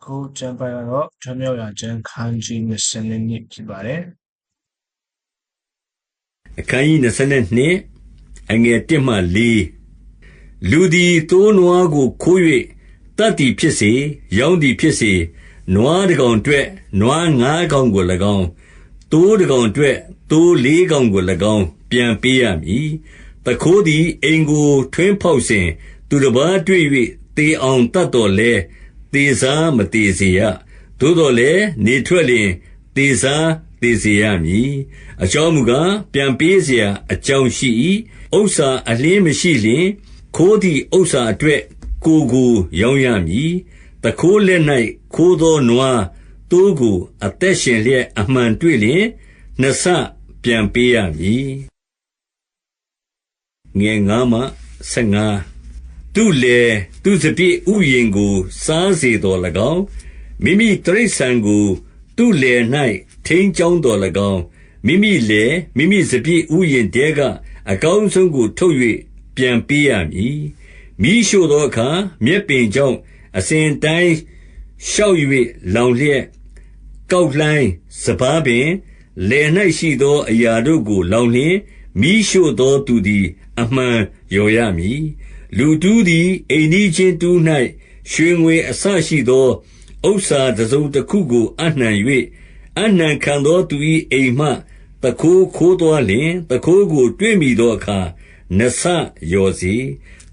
အခုကျမ်းပိုင်းကတော့ထွမြောက်ရာကျမ်းခန်းကြီး22ဖြစ်ပါတယ်အခန်းကြီး22အငယ်1မှ4လူသည်တိုးနွားကိုခိုး၍တတ်သည်ဖြစ်စေရောင်းသည်ဖြစ်စေနွားတစ်ကောင်အတွက်နွားငါးကောင်ကို၎င်းတိုးတစ်ကောင်အတွက်တိုးလေးကောင်ကို၎င်းပြန်ပေးရမည်တခိုးသည်အိမ်ကိုထွင်းဖောက်စဉ်သူတစ်ပါးတွေ့၍တေအောင်တတ်တော်လဲ သေစားမသေစေရ။သို့သော်လည်း နေထွက်လျှင် သေစားသေစေရမည်။အကြောင်းမူကား၊ပြန်ပေးစရာအကြောင်းရှိ၏။ဥစ္စာအလျှင်းမရှိလျှင်၊ခိုးသည်ဥစ္စာအတွက် ကိုယ်ကိုရောင်းရမည်။သူခိုးလက်၌ခိုးသောနွား၊သိုးကို အသက်ရှင်လျက် အမှန်တွေ့လျှင်၊နှစ်ဆပြန်ပေးရမည်။ငါး သူလေသူစပြည့်ဥယင်ကို စားစေတော်၎င်း မိမိတရိษံကို သူ့လယ်၌ထိန်းကျောင်းတော်၎င်း မိမိလယ် မိမိစပြည့်ဥယင်တဲက အကောင်းဆုံးကို ထုတ်၍ပြန်ပေးရမည်မိရှို့သောအခါ မြက်ပင်ကြောင့် အစဉ်တိုင်း ရှောက်၍လောင်လျက် ကောက်လှိုင်း စပားပင် လယ်၌ရှိသော အရာတို့ကို လောင်လျင်မိရှို့သောသူသည် အမှန်ရော်ရမည် လူတူးသည် အိမ်နီးချင်းတူး၌ရွှေငွေအဆရှိသော ဥစ္စာတစ်စုံတစ်ခုကိုအနှံ၍အနှံခံသောသူ၏အိမ်မှတခိုးခိုးသွားလျင်တခိုးကို တွေ့မိသောအခါ နှစ်ဆရော်စေ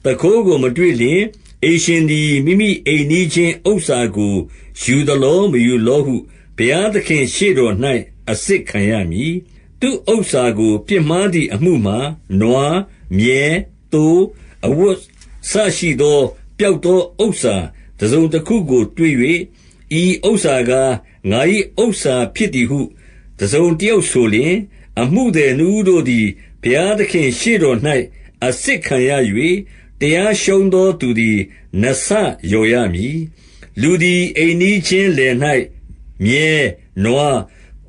တခိုးကို မတွေ့လျင် အိမ်ရှင်သည် မိမိအိမ်နီးချင်းဥစ္စာကို ယူသလော မယူလောဟု ဘုရားသခင်ရှေ့တော်၌အစစ်ခံရမည် သူဥစ္စာကို ပြစ်မှားသည့်အမှုမှာ နွား မြဲတိုး အဝတ်ဆရှိသော ပျောက်သောဥစ္စာတစ်စုံတစ်ခုကို တွေ့၍ဤဥစ္စာကား ငါ၏ဥစ္စာဖြစ်သည်ဟု တစုံတယောက်ဆိုလျင် အမှုသည်နူးတို့သည် ဘုရားသခင်ရှေ့တော်၌အစစ်ခံရ၍တရားရှုံးသောသူသည်နဆရော်ရမည် လူသည် အိမ်နီးချင်းလယ်၌မြဲနွား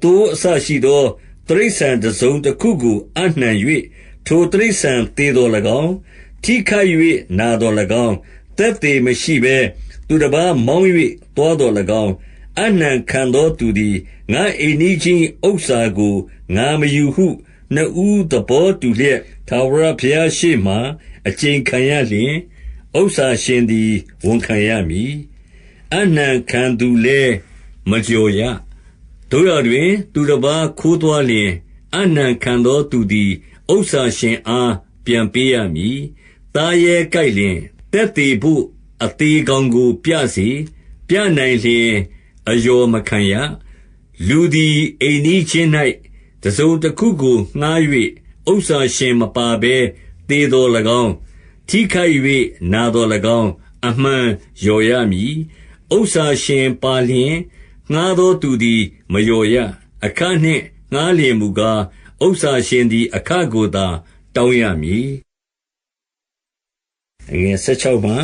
တိုးအဆရှိသောတရိษံတစုံတစ်ခုကိုအနှံ၍ထိုတရိษံသေးတော်၎င်း ထိခိုက်၍နာတော်၎င်းတက်သေးမရှိဘဲ သူတစ်ပါးမောင်း၍တောတော်၎င်းအနှံခံသောသူသည် ငါအိမ်နီးချင်းဥစ္စာကို ငါမယူဟု နှစ်ဦးသဘောတူလျက်သာဝရဘုရားရှိမှအကျဉ်ခံရလျင် ဥစ္စာရှင်သည် ဝန်ခံရမည်အနှံခံသူလည်းမကြော်ရတို့ရတွင် သူတစ်ပါးခိုးသွားလျင်အနှံခံသောသူသည် ဥစ္စာရှင်အား ပြန်ပေးရမည် တာရဲကြိုက်လျင်တက်သေးဖို့ အသေးကောင်ကို ပြစေ ပြနိုင်လျင်အယောမခံရ လူသည် အိမ်နီးချင်း၌တစုံတစ်ခုကိုငှား၍ဥစ္စာရှင်မပါဘဲ သေတော်၎င်း ထိခိုက်၍နာတော်၎င်း အမှန်ရော်ရမည် ဥစ္စာရှင်ပါလျင် ငှားသောသူသည်မရော်ရ အခနှင့် ငှားလျင်မူကား ဥစ္စာရှင်သည် အခကိုသာ တောင်းရမည် ငယ်16မှ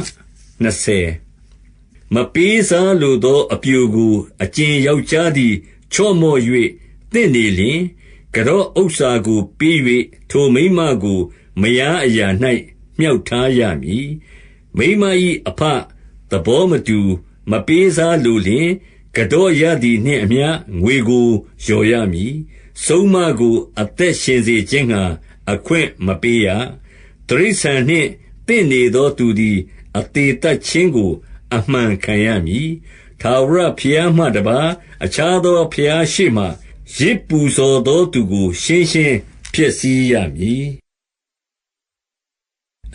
20မပေးစားလိုသော အပြူကိုအကျင်ယောက်ျားသည် ချော့မော့၍တင့်နေလျင်ကတော့ဥစ္စာကိုပေး၍ထိုမိမကို မယားအရာ၌မြှောက်ထားရမည်မိမ၏အဖသဘောမတူမပေးစားလိုလျင်ကတော့ရသည်နှင့်အမျှငွေကိုလျော်ရမည်ဆုံးမကို အသက်ရှင်စေခြင်းငှာအခွင့်မပေးရတရိษံနှင့် တင့်နေသောသူသည် အသေးတတ်ခြင်းကို အမှန်ခံရမည် ထာဝရဘုရားမှတပါအခြားသော ဘုရားရှိမှရစ်ပူဇော်သောသူကို ရှင်းရှင်းဖြစ်စည်းရမည်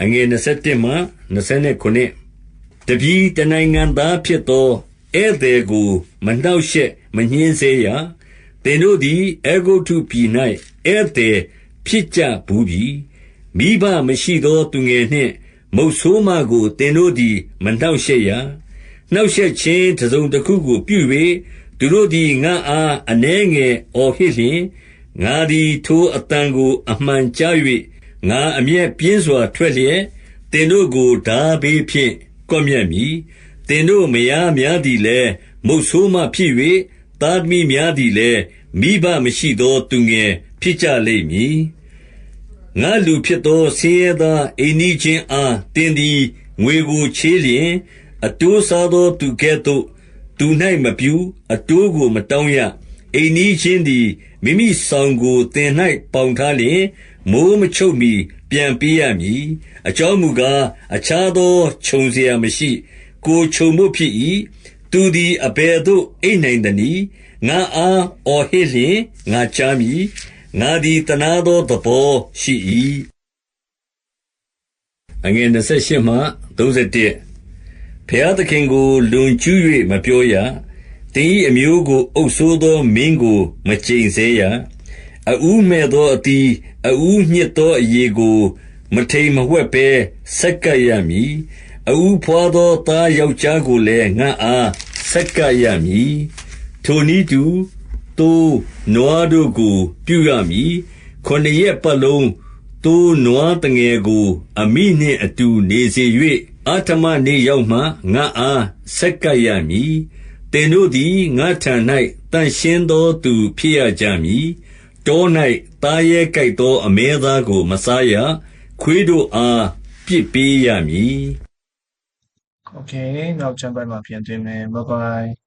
အငယ်27မှ29တပည့်တနိုင်ငံသားဖြစ်သော ဧည့်သည်ကို မနှောက်ယှက်မညှင်းဆဲရ သင်တို့သည်အေဂုတုပြည်၌ဧည့်သည် ဖြစ်ကြဘူးပြီ မိဘမရှိသောသူငယ်နှင့် မုတ်ဆိုးမကို သင်တို့သည် မနှောက်ယှက်ရ နှောက်ယှက်ခြင်း တစ်စုံတစ်ခုကို ပြု၍သူတို့သည် ငါအား အနှဲငယ်အော်ဟစ်လျင် ငါသည် ထိုအတန်ကို အမှန်ကြား၍ငါအမျက်ပြင်းစွာ ထွက်လျက်တင်တို့ကိုဓာဘေးဖြင့် ကွပ်မျက်မည်တင်တို့ မယားများသည်လည်း မုတ်ဆိုးမဖြစ်၍သားသမီးများသည်လည်း မိဘမရှိသော သူငယ်ဖြစ်ကြလိမ့်မည် ငါလူဖြစ်သော ဆင်းရဲသားအိမ်နီးချင်းအား သင်သည် ငွေကိုချေးလျှင်၊အတိုးစားသောသူကဲ့သို့ သူ၌မပြု၊အတိုးကို မတောင်းရ။အိမ်နီးချင်းသည် မိမိစောင်ကို သင်၌ပေါင်ထားလျှင်၊မိုဃ်းမချုပ်မှီ ပြန်ပေးရမည်။အကြောင်းမူကား၊အခြားသော ခြုံစရာမရှိ။ကိုယ်ခြုံဘို့ဖြစ်၏။သူသည် အဘယ်သို့ အိပ်နိုင်သနည်း။ငါ့အား အော်ဟစ်လျှင် ငါကြားမည် ငါသည်တနာသောသဘောရှိ၏အငယ်28မှ31ဖျားသခင်ကို လွန်ကျူး၍မပြောရတင်းဤအမျိုးကို အုပ်ဆိုးသောမင်းကို မကျိန်ဆဲရအူးမဲ့သောအတီအူးညစ်သောအရေကို မထိန်မဝှက်ဘဲဆက်ကပ်ရမည်အူးဖွာသောသားယောက်ျားကိုလည်းငါအားဆက်ကပ်ရမည်ထိုနည်းတူ သိုးနွားတို့ကို ပြုရမည်ခொနစ်ရက်ပတ်လုံး သိုးနွားတငယ်ကို အမိနှင့်အတူ နေစေ၍အဋ္ဌမနေ့ရောက်မှ ငါအား ဆက်ကပ်ရမည် သင်တို့သည် ငါထံ၌တန်ရှင်းသောသူ ဖြစ်ရကြမည် တော၌သားရဲကြိုက်သော အမဲသားကို မစားရ ခွေးတို့အားပြစ်ပေးရမည် Okay နောက်ကျမ်းပိုင်းမှာ ပြန်တွေ့မယ် bye bye